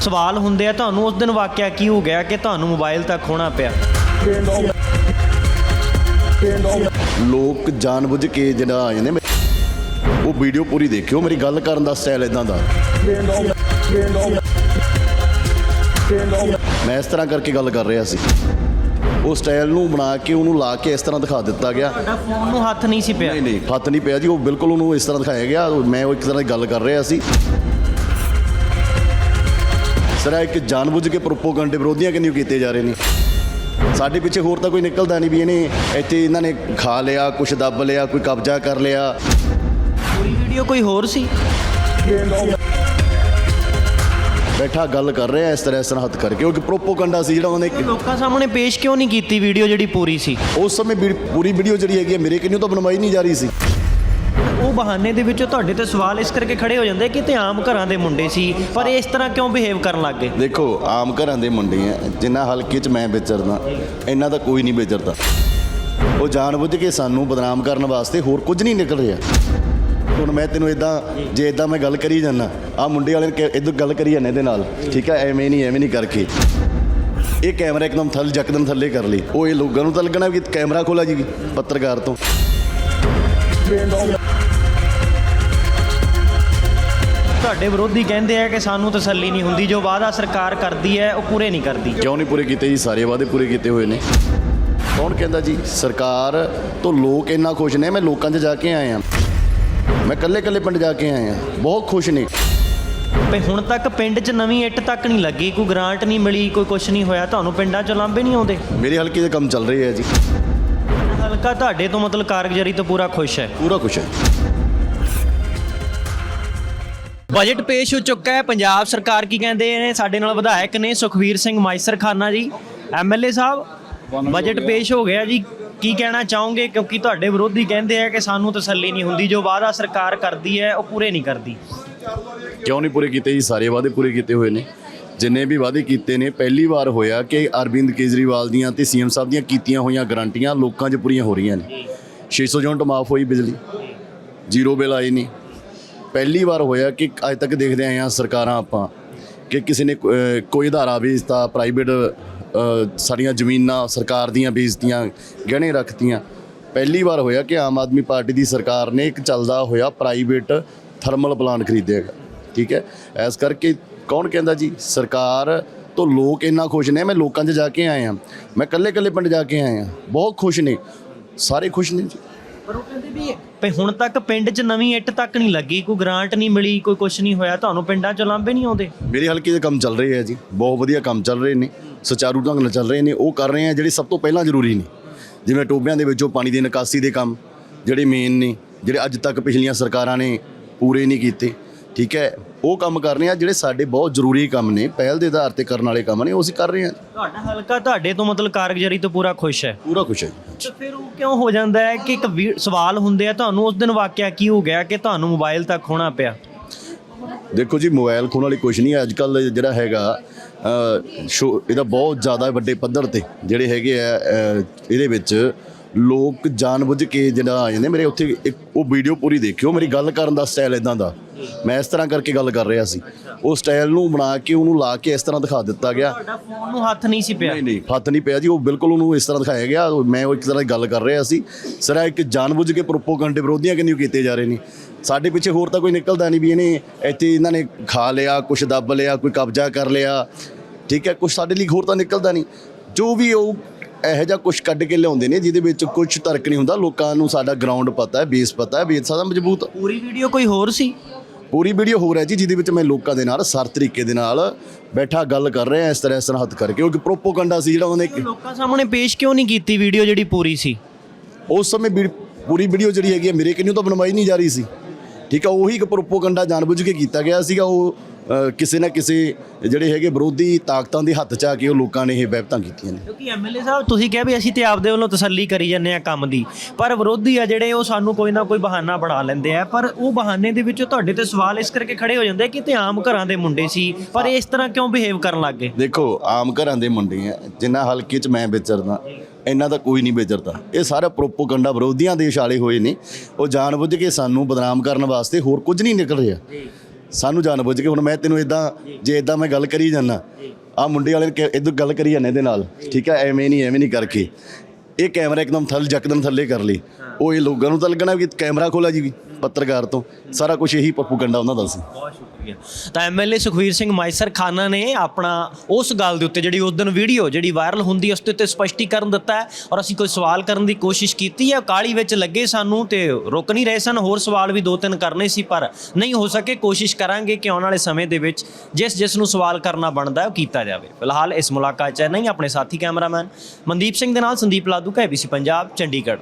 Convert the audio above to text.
ਸਵਾਲ ਹੁੰਦੇ ਆ ਤੁਹਾਨੂੰ ਉਸ ਦਿਨ ਵਾਕਿਆ ਕੀ ਹੋ ਗਿਆ ਕਿ ਤੁਹਾਨੂੰ ਮੋਬਾਈਲ ਤੱਕ ਖੋਣਾ ਪਿਆ? ਲੋਕ ਜਾਣਬੁੱਝ ਕੇ ਜਿਹੜਾ ਆ ਜਾਂਦੇ ਮੇ- ਉਹ ਵੀਡੀਓ ਪੂਰੀ ਦੇਖਿਓ ਮੇਰੀ ਗੱਲ ਕਰਨ ਦਾ ਸਟਾਈਲ ਇਦਾਂ ਦਾ। ਮੈਂ ਇਸ ਤਰ੍ਹਾਂ ਕਰਕੇ ਗੱਲ ਕਰ ਰਿਹਾ ਸੀ। ਉਹ ਸਟਾਈਲ ਨੂੰ ਬਣਾ ਕੇ ਉਹਨੂੰ ਲਾ ਕੇ ਇਸ ਤਰ੍ਹਾਂ ਦਿਖਾ ਦਿੱਤਾ ਗਿਆ। ਤੁਹਾਡਾ ਫੋਨ ਨੂੰ ਹੱਥ ਨਹੀਂ ਸੀ ਪਿਆ। ਨਹੀਂ ਨਹੀਂ ਹੱਥ ਨਹੀਂ ਪਿਆ ਜੀ ਉਹ ਬਿਲਕੁਲ ਉਹਨੂੰ ਇਸ ਤਰ੍ਹਾਂ ਦਿਖਾਇਆ ਗਿਆ। ਮੈਂ ਉਹ ਇੱਕ ਤਰ੍ਹਾਂ ਦੀ ਗੱਲ ਕਰ ਰਿਹਾ ਸੀ। ਸਰ ਇਹ ਇੱਕ ਜਾਣਬੁੱਝ ਕੇ ਪ੍ਰੋਪੋਗੈਂਡੇ ਵਿਰੋਧੀਆਂ ਕਿੰਨੀ ਕੀਤੇ ਜਾ ਰਹੇ ਨੇ। ਸਾਡੇ ਪਿੱਛੇ ਹੋਰ ਤਾਂ ਕੋਈ ਨਿਕਲਦਾ ਨਹੀਂ ਵੀ ਇਹਨੇ ਇੱਥੇ ਇਹਨਾਂ ਨੇ ਖਾ ਲਿਆ ਕੁਛ ਦੱਬ ਲਿਆ ਕੋਈ ਕਬਜ਼ਾ ਕਰ ਲਿਆ। ਪੂਰੀ ਵੀਡੀਓ ਕੋਈ ਹੋਰ ਸੀ? ਬੈਠਾ ਗੱਲ ਕਰ ਰਿਹਾ ਇਸ ਤਰ੍ਹਾਂ ਇਸ ਤਰ੍ਹਾਂ ਹੱਥ ਕਰਕੇ ਉਹ ਕਿ ਪ੍ਰੋਪੋਗੈਂਡਾ ਸੀ ਜਿਹੜਾ ਉਹਨੇ ਲੋਕਾਂ ਸਾਹਮਣੇ ਪੇਸ਼ ਕਿਉਂ ਨਹੀਂ ਕੀਤੀ ਵੀਡੀਓ ਜਿਹੜੀ ਪੂਰੀ ਸੀ? ਉਸ ਸਮੇਂ ਵੀ- ਪੂਰੀ ਵੀਡੀਓ ਜਿਹੜੀ ਹੈਗੀ ਹੈ ਮੇਰੇ ਕਿੰਨੂ ਤਾਂ ਬਣਵਾਈ ਨਹੀਂ ਜਾ ਰਹੀ ਸੀ। ਉਹ ਬਹਾਨੇ ਦੇ ਵਿੱਚੋਂ ਤੁਹਾਡੇ ਤੇ ਸਵਾਲ ਇਸ ਕਰਕੇ ਖੜੇ ਹੋ ਜਾਂਦੇ ਕਿ ਤੇ ਆਮ ਘਰਾਂ ਦੇ ਮੁੰਡੇ ਸੀ, ਪਰ ਇਸ ਤਰ੍ਹਾਂ ਕਿਉਂ ਬਿਹੇਵ ਕਰਨ ਲੱਗ ਗਏ? ਦੇਖੋ, ਆਮ ਘਰਾਂ ਦੇ ਮੁੰਡੇ ਆ, ਜਿੰਨਾ ਹਲਕੇ 'ਚ ਮੈਂ ਵਿਚਰਦਾ ਇਹਨਾਂ ਦਾ ਕੋਈ ਨਹੀਂ ਵਿਚਰਦਾ। ਉਹ ਜਾਣਬੁੱਝ ਕੇ ਸਾਨੂੰ ਬਦਨਾਮ ਕਰਨ ਵਾਸਤੇ ਹੋਰ ਕੁਝ ਨਹੀਂ ਨਿਕਲ ਰਿਹਾ। ਹੁਣ ਮੈਂ ਤੈਨੂੰ ਇਦਾਂ ਜੇ ਇਦਾਂ ਮੈਂ ਗੱਲ ਕਰੀ ਜਾਂਦਾ ਆ ਮੁੰਡੇ ਵਾਲੇ ਨੇ ਇਧਰ ਗੱਲ ਕਰੀ ਜਾਂਦੇ ਇਹਦੇ ਨਾਲ, ਠੀਕ ਹੈ ਐਵੇਂ ਨਹੀਂ ਐਵੇਂ ਨਹੀਂ ਕਰਕੇ। ਇਹ ਕੈਮਰਾ ਇੱਕਦਮ ਥੱਲੇ, ਜਕਦਮ ਥੱਲੇ ਕਰ ਲਈ। ਉਹ ਇਹ ਲੋਕਾਂ ਨੂੰ ਤਾਂ ਲੱਗਣਾ ਵੀ ਕੈਮਰਾ ਖੋਲਾ ਜੀ, ਪੱਤਰਕਾਰ ਤੋਂ। ਤੁਹਾਡੇ ਵਿਰੋਧੀ ਕਹਿੰਦੇ ਆ ਕਿ ਸਾਨੂੰ ਤਸੱਲੀ ਨਹੀਂ ਹੁੰਦੀ ਜੋ ਵਾਅਦਾ ਸਰਕਾਰ ਕਰਦੀ ਹੈ ਉਹ ਪੂਰੇ ਨਹੀਂ ਕਰਦੀ। ਕਿਉਂ ਨਹੀਂ ਪੂਰੇ ਕੀਤੇ ਜੀ? ਸਾਰੇ ਵਾਅਦੇ ਪੂਰੇ ਕੀਤੇ ਹੋਏ ਨੇ। ਕੌਣ ਕਹਿੰਦਾ ਜੀ? ਸਰਕਾਰ ਤੋਂ ਲੋਕ ਇੰਨਾ ਖੁਸ਼ ਨੇ ਮੈਂ ਲੋਕਾਂ 'ਚ ਜਾ ਕੇ ਆਇਆ। ਮੈਂ ਕੱਲੇ ਕੱਲੇ ਪਿੰਡ ਜਾ ਕੇ ਆਇਆ। ਬਹੁਤ ਖੁਸ਼ ਨੇ। ਤੇ ਹੁਣ ਤੱਕ ਪਿੰਡ 'ਚ ਨਵੀਂ ਇੱਟ ਤੱਕ ਨਹੀਂ ਲੱਗੀ ਕੋਈ ਗ੍ਰਾਂਟ ਨਹੀਂ ਮਿਲੀ ਕੋਈ ਕੁਝ ਨਹੀਂ ਹੋਇਆ ਤੁਹਾਨੂੰ ਪਿੰਡਾਂ 'ਚ ਲਾਂਭੇ ਨਹੀਂ ਆਉਂਦੇ? ਮੇਰੇ ਹਲਕੇ ਦੇ ਕੰਮ ਚੱਲ ਰਹੇ ਆ ਜੀ। ਹਲਕਾ ਤੁਹਾਡੇ ਤੋਂ ਮਤਲਬ ਕਾਰਗੁਜ਼ਾਰੀ ਤੋਂ ਪੂਰਾ ਖੁਸ਼ ਹੈ? ਪੂਰਾ ਖੁਸ਼ ਹੈ। ਬਜਟ ਪੇਸ਼ ਹੋ ਚੁੱਕਾ ਹੈ। ਪੰਜਾਬ ਸਰਕਾਰ ਕੀ ਕਹਿੰਦੇ ਨੇ? ਸਾਡੇ ਨਾਲ ਵਿਧਾਇਕ ਨੇ ਸੁਖਵੀਰ ਸਿੰਘ ਮਾਈਸਰ ਖਾਨਾ ਜੀ। ਐਮਐਲਏ ਸਾਹਿਬ ਬਜਟ ਪੇਸ਼ ਹੋ ਗਿਆ ਜੀ। ਕੀ ਕਹਿਣਾ ਚਾਹੋਗੇ? ਕਿਉਂਕਿ ਤੁਹਾਡੇ ਵਿਰੋਧੀ ਕਹਿੰਦੇ ਆ ਕਿ ਸਾਨੂੰ ਤਸੱਲੀ ਨਹੀਂ ਹੁੰਦੀ। ਜੋ ਵਾਅਦਾ ਸਰਕਾਰ ਕਰਦੀ ਹੈ ਉਹ ਪੂਰੇ ਨਹੀਂ ਕਰਦੀ। ਕਿਉਂ ਨਹੀਂ ਪੂਰੇ ਕੀਤੇ ਜੀ? ਸਾਰੇ ਵਾਅਦੇ ਪੂਰੇ ਕੀਤੇ ਹੋਏ ਨੇ। ਜਿੰਨੇ ਵੀ ਵਾਅਦੇ ਕੀਤੇ ਨੇ ਪਹਿਲੀ ਵਾਰ ਹੋਇਆ ਕਿ ਅਰਵਿੰਦ ਕੇਜਰੀਵਾਲ ਦੀਆਂ ਤੇ ਸੀਐਮ ਸਾਹਿਬ ਦੀਆਂ ਕੀਤੀਆਂ ਹੋਈਆਂ ਗਰੰਟੀਆਂ ਲੋਕਾਂ 'ਚ ਪੂਰੀਆਂ ਹੋ ਰਹੀਆਂ ਨੇ। 600 ਯੂਨਿਟ ਮਾਫ ਹੋਈ ਬਿਜਲੀ। ਜ਼ੀਰੋ ਬਿੱਲ ਆਏ ਨਹੀਂ। ਪਹਿਲੀ ਵਾਰ ਹੋਇਆ ਕਿ ਅੱਜ ਤੱਕ ਦੇਖਦੇ ਆਏ ਹਾਂ ਸਰਕਾਰਾਂ ਆਪਾਂ ਕਿ ਕਿਸੇ ਨੇ ਕੋਈ ਅਧਾਰਾ ਵੇਚਤਾ ਪ੍ਰਾਈਵੇਟ ਸਾਰੀਆਂ ਜ਼ਮੀਨਾਂ ਸਰਕਾਰ ਦੀਆਂ ਵੇਚਤੀਆਂ ਗਹਿਣੇ ਰੱਖਤੀਆਂ। ਪਹਿਲੀ ਵਾਰ ਹੋਇਆ ਕਿ ਆਮ ਆਦਮੀ ਪਾਰਟੀ ਦੀ ਸਰਕਾਰ ਨੇ ਇੱਕ ਚੱਲਦਾ ਹੋਇਆ ਪ੍ਰਾਈਵੇਟ ਥਰਮਲ ਪਲਾਂਟ ਖਰੀਦਿਆਗਾ ਠੀਕ ਹੈ? ਇਸ ਕਰਕੇ ਕੌਣ ਕਹਿੰਦਾ ਜੀ? ਸਰਕਾਰ ਤੋਂ ਲੋਕ ਇੰਨਾ ਖੁਸ਼ ਨੇ ਮੈਂ ਲੋਕਾਂ 'ਚ ਜਾ ਕੇ ਆਇਆ ਮੈਂ ਕੱਲੇ ਕੱਲੇ ਪਿੰਡ ਜਾ ਕੇ ਆਇਆ ਬਹੁਤ ਖੁਸ਼ ਨੇ। ਸਾਰੇ ਖੁਸ਼ ਨੇ ਜੀ। ਪਰ ਉਹ ਕਹਿੰਦੇ ਵੀ ਪਈ ਹੁਣ ਤੱਕ ਪਿੰਡ 'ਚ ਨਵੀਂ ਇੱਟ ਤੱਕ ਨਹੀਂ ਲੱਗੀ ਕੋਈ ਗ੍ਰਾਂਟ ਨਹੀਂ ਮਿਲੀ ਕੋਈ ਕੁਝ ਨਹੀਂ ਹੋਇਆ ਤੁਹਾਨੂੰ ਪਿੰਡਾਂ 'ਚ ਲਾਂਭੇ ਨਹੀਂ ਆਉਂਦੇ? ਮੇਰੇ ਹਲਕੇ ਦੇ ਕੰਮ ਚੱਲ ਰਹੇ ਆ ਜੀ। ਬਹੁਤ ਵਧੀਆ ਕੰਮ ਚੱਲ ਰਹੇ ਨੇ। ਸੁਚਾਰੂ ਢੰਗ ਨਾਲ ਚੱਲ ਰਹੇ ਨੇ। ਉਹ ਕਰ ਰਹੇ ਆ ਜਿਹੜੇ ਸਭ ਤੋਂ ਪਹਿਲਾਂ ਜ਼ਰੂਰੀ ਨੇ। ਜਿਵੇਂ ਟੋਬਿਆਂ ਦੇ ਵਿੱਚੋਂ ਪਾਣੀ ਦੀ ਨਿਕਾਸੀ ਦੇ ਕੰਮ ਜਿਹੜੇ ਮੇਨ ਨੇ ਜਿਹੜੇ ਅੱਜ ਤੱਕ ਪਿਛਲੀਆਂ ਸਰਕਾਰਾਂ ਨੇ ਪੂਰੇ ਨਹੀਂ ਕੀਤੇ। ਠੀਕ ਹੈ? ਉਹ ਕੰਮ ਕਰ ਰਹੇ ਆ ਜਿਹੜੇ ਸਾਡੇ ਬਹੁਤ ਜ਼ਰੂਰੀ ਕੰਮ ਨੇ ਪਹਿਲ ਦੇ ਆਧਾਰ ਤੇ ਕਰਨ ਵਾਲੇ ਕੰਮ ਨੇ ਉਹ ਅਸੀਂ ਕਰ ਰਹੇ ਆ ਤੁਹਾਡਾ ਹਲਕਾ ਤੁਹਾਡੇ ਤੋਂ ਮਤਲਬ ਕਾਰਗੁਜ਼ਾਰੀ ਤੋਂ ਪੂਰਾ ਖੁਸ਼ ਹੈ? ਪੂਰਾ ਖੁਸ਼ ਹੈ ਤੇ ਫਿਰ ਉਹ ਕਿਉਂ ਹੋ ਜਾਂਦਾ ਹੈ ਕਿ ਇੱਕ ਵੀ- ਸਵਾਲ ਹੁੰਦੇ ਆ ਤੁਹਾਨੂੰ ਉਸ ਦਿਨ ਵਾਕਿਆ ਕੀ ਹੋ ਗਿਆ ਕਿ ਤੁਹਾਨੂੰ ਮੋਬਾਈਲ ਤੱਕ ਖੋਣਾ ਪਿਆ? ਦੇਖੋ ਜੀ ਮੋਬਾਈਲ ਖੋਣ ਵਾਲੀ ਕੁਛ ਨਹੀਂ ਅੱਜ ਕੱਲ ਜਿਹੜਾ ਹੈਗਾ ਅ, ਸ਼ੋ ਇਹਦਾ ਬਹੁਤ ਜ਼ਿਆਦਾ ਵੱਡੇ ਪੱਧਰ ਤੇ ਜਿਹੜੇ ਹੈਗੇ ਆ ਅ, ਇਹਦੇ ਵਿੱਚ ਲੋਕ ਜਾਣਬੁੱਝ ਕੇ ਜਿਹੜਾ ਆ ਜਾਂਦੇ ਮੇਰੇ ਉੱਥੇ ਇੱਕ ਉਹ ਵੀਡੀਓ ਪੂਰੀ ਦੇਖਿਓ ਮੇਰੀ ਗੱਲ ਕਰਨ ਦਾ ਸਟਾਈਲ ਇਦਾਂ ਦਾ। ਮੈਂ ਇਸ ਤਰ੍ਹਾਂ ਕਰਕੇ ਗੱਲ ਕਰ ਰਿਹਾ ਸੀ। ਉਹ ਸਟਾਈਲ ਨੂੰ ਬਣਾ ਕੇ ਉਹਨੂੰ ਲਾ ਕੇ ਇਸ ਤਰ੍ਹਾਂ ਦਿਖਾ ਦਿੱਤਾ ਗਿਆ। ਤੁਹਾਡਾ ਫੋਨ ਨੂੰ ਹੱਥ ਨਹੀਂ ਸੀ ਪਿਆ। ਨਹੀਂ ਨਹੀਂ ਹੱਥ ਨਹੀਂ ਪਿਆ ਜੀ ਉਹ ਬਿਲਕੁਲ ਉਹਨੂੰ ਇਸ ਤਰ੍ਹਾਂ ਦਿਖਾਇਆ ਗਿਆ। ਮੈਂ ਉਹ ਇੱਕ ਤਰ੍ਹਾਂ ਦੀ ਗੱਲ ਕਰ ਰਿਹਾ ਸੀ। ਸਰ ਇੱਕ ਜਾਣਬੁੱਝ ਕੇ ਪ੍ਰੋਪੋਗੈਂਡੇ ਵਿਰੋਧੀਆਂ ਕਿੰਨੀ ਕੀਤੇ ਜਾ ਰਹੇ ਨੇ। ਸਾਡੇ ਪਿੱਛੇ ਹੋਰ ਤਾਂ ਕੋਈ ਨਿਕਲਦਾ ਨਹੀਂ ਵੀ ਇਹਨੇ ਇੱਥੇ ਇਹਨਾਂ ਨੇ ਖਾ ਲਿਆ ਕੁਛ ਦੱਬ ਲਿਆ ਕੋਈ ਕਬਜ਼ਾ ਕਰ ਲਿਆ। ਠੀਕ ਹੈ ਕੁਛ ਸਾਡੇ ਲਈ ਹੋਰ ਤਾਂ ਨਿਕਲਦਾ ਨਹੀਂ। ਜੋ ਵੀ ਉਹ ਇਹੋ ਜਿਹਾ ਕੁਛ ਕੱਢ ਕੇ ਲਿਆਉਂਦੇ ਨੇ ਜਿਹਦੇ ਵਿੱਚ ਕੁਛ ਤਰਕ ਨਹੀਂ ਹੁੰਦਾ। ਲੋਕਾਂ ਨੂੰ ਸਾਡਾ ਗਰਾਊਂਡ ਪਤਾ ਹੈ ਬੇਸ ਪਤਾ ਹੈ ਬੇਸ ਸਾਡਾ ਮਜ਼ਬੂਤ। ਪੂਰੀ ਵੀਡੀਓ ਕੋਈ ਹੋਰ ਸੀ? ਪੂਰੀ ਵੀਡੀਓ ਹੋ ਰਿਹਾ ਜੀ ਜਿਹਦੇ ਵਿੱਚ ਮੈਂ ਲੋਕਾਂ ਦੇ ਨਾਲ ਸਰ ਤਰੀਕੇ ਦੇ ਨਾਲ ਬੈਠਾ ਗੱਲ ਕਰ ਰਿਹਾ ਇਸ ਤਰ੍ਹਾਂ ਇਸ ਤਰ੍ਹਾਂ ਹੱਥ ਕਰਕੇ। ਉਹ ਪ੍ਰੋਪੋਗੈਂਡਾ ਸੀ ਜਿਹੜਾ ਉਹਨੇ ਲੋਕਾਂ ਸਾਹਮਣੇ ਪੇਸ਼ ਕਿਉਂ ਨਹੀਂ ਕੀਤੀ ਵੀਡੀਓ ਜਿਹੜੀ ਪੂਰੀ ਸੀ? ਉਸ ਸਮੇਂ ਪੂਰੀ ਵੀਡੀਓ ਜਿਹੜੀ ਹੈਗੀ ਹੈ ਮੇਰੇ ਕਿੰਨੂ ਤਾਂ ਬਣਵਾਈ ਨਹੀਂ ਜਾ ਰਹੀ ਸੀ। ਠੀਕ ਆ ਉਹੀ ਇੱਕ ਪ੍ਰੋਪੋਗੈਂਡਾ ਜਾਣਬੁੱਝ ਕੇ ਕੀਤਾ ਗਿਆ ਸੀਗਾ ਉਹ ਕਿਸੇ ਨਾ ਕਿਸੇ ਜਿਹੜੇ ਹੈਗੇ ਵਿਰੋਧੀ ਤਾਕਤਾਂ ਦੇ ਹੱਥ 'ਚ ਆ ਕੇ ਉਹ ਲੋਕਾਂ ਨੇ ਇਹ ਵਹਿਬਤਾਂ ਕੀਤੀਆਂ ਨੇ। ਕਿਉਂਕਿ ਐਮਐਲਏ ਸਾਹਿਬ ਤੁਸੀਂ ਕਿਹਾ ਵੀ ਅਸੀਂ ਤੇ ਆਪਦੇ ਵੱਲੋਂ ਤਸੱਲੀ ਕਰੀ ਜਾਂਦੇ ਆ ਕੰਮ ਦੀ ਪਰ ਵਿਰੋਧੀ ਆ ਜਿਹੜੇ ਉਹ ਸਾਨੂੰ ਕੋਈ ਨਾ ਕੋਈ ਬਹਾਨਾ ਬਣਾ ਲੈਂਦੇ ਆ ਪਰ ਉਹ ਬਹਾਨੇ ਦੇ ਵਿੱਚੋਂ ਤੁਹਾਡੇ ਤੇ ਸਵਾਲ ਇਸ ਕਰਕੇ ਖੜੇ ਹੋ ਜਾਂਦੇ ਕਿ ਤੇ ਆਮ ਘਰਾਂ ਦੇ ਮੁੰਡੇ ਸੀ ਪਰ ਇਸ ਤਰ੍ਹਾਂ ਕਿਉਂ ਬਿਹੇਵ ਕਰਨ ਲੱਗ ਗਏ? ਦੇਖੋ ਆਮ ਘਰਾਂ ਦੇ ਮੁੰਡੇ ਆ ਜਿੰਨਾ ਹਲਕੇ 'ਚ ਮੈਂ ਵਿਚਰਦਾ ਇਹਨਾਂ ਦਾ ਕੋਈ ਨਹੀਂ ਵਿਚਰਦਾ। ਇਹ ਸਾਰਾ ਪ੍ਰੋਪੋਗੈਂਡਾ ਵਿਰੋਧੀਆਂ ਦੇ ਇਸ਼ਾਰੇ ਹੋਏ ਨੇ। ਉਹ ਜਾਣਬੁੱਝ ਕੇ ਸਾਨੂੰ ਬਦਨਾਮ ਕਰਨ ਵਾਸਤੇ ਹੋਰ ਕੁਝ ਨਹੀਂ ਨਿਕਲ ਰਿਹਾ। ਸਾਨੂੰ ਜਾਣ ਬੁੱਝ ਕੇ ਹੁਣ ਮੈਂ ਤੈਨੂੰ ਇਦਾਂ ਜੇ। ਇਦਾਂ ਮੈਂ ਗੱਲ ਕਰੀ ਜਾਂਦਾ ਆ ਮੁੰਡੇ ਵਾਲੇ ਇਦਾਂ ਗੱਲ ਕਰੀ ਜਾਂਦੇ ਇਹਦੇ ਨਾਲ। ਠੀਕ ਹੈ ਐਵੇਂ ਨਹੀਂ ਐਵੇਂ ਨਹੀਂ ਕਰਕੇ। ਇਹ ਕੈਮਰਾ ਇੱਕਦਮ ਥੱਲ ਜੱਕਦਮ ਥੱਲੇ ਕਰ ਲਈ ਉਹ ਇਹ ਲੋਕਾਂ ਨੂੰ ਤਾਂ ਲੱਗਣਾ ਕਿ ਕੈਮਰਾ ਖੋਲਾ ਜੀ ਵੀ। ਪੱਤਰਕਾਰ ਤੋਂ। ਸਾਰਾ ਕੁਝ ਇਹੀ ਪੱਪੂ ਗੰਡਾ ਉਹਨਾਂ ਦਾ ਸੀ। ਬਹੁਤ ਸ਼ੁਕਰੀਆ। ਤਾਂ ਐਮਐਲਏ ਸੁਖਵੀਰ ਸਿੰਘ ਮਾਈਸਰ ਖਾਨਾ ਨੇ ਆਪਣਾ ਉਸ ਗੱਲ ਦੇ ਉੱਤੇ ਜਿਹੜੀ ਉਸ ਦਿਨ ਵੀਡੀਓ ਜਿਹੜੀ ਵਾਇਰਲ ਹੁੰਦੀ ਉਸ ਦੇ ਉੱਤੇ ਸਪਸ਼ਟੀਕਰਨ ਦਿੱਤਾ ਹੈ ਔਰ ਅਸੀਂ ਕੋਈ ਸਵਾਲ ਕਰਨ ਦੀ ਕੋਸ਼ਿਸ਼ ਕੀਤੀ ਹੈ। ਕਾਲੀ ਵਿੱਚ ਲੱਗੇ ਸਾਨੂੰ ਤੇ ਰੁਕ ਨਹੀਂ ਰਹੇ ਸਨ। ਹੋਰ ਸਵਾਲ ਵੀ ਦੋ ਤਿੰਨ ਕਰਨੇ ਸੀ, ਪਰ ਨਹੀਂ ਹੋ ਸਕੇ। ਕੋਸ਼ਿਸ਼ ਕਰਾਂਗੇ ਕਿ ਆਉਣ ਵਾਲੇ ਸਮੇਂ ਦੇ ਵਿੱਚ ਜਿਸ ਜਿਸ ਨੂੰ ਸਵਾਲ ਕਰਨਾ ਬਣਦਾ ਹੈ, ਉਹ ਕੀਤਾ ਜਾਵੇ। ਫਿਲਹਾਲ ਇਸ ਮੁਲਾਕਾਤ 'ਚ ਨਹੀਂ ਆਪਣੇ ਸਾਥੀ ਕੈਮਰਾਮੈਨ ਮਨਦੀਪ ਸਿੰਘ ਦੇ ਨਾਲ ਸੰਦੀਪ ਲਾਦੂ ਕਾ ABC ਪੰਜਾਬ, ਚੰਡੀਗੜ੍ਹ।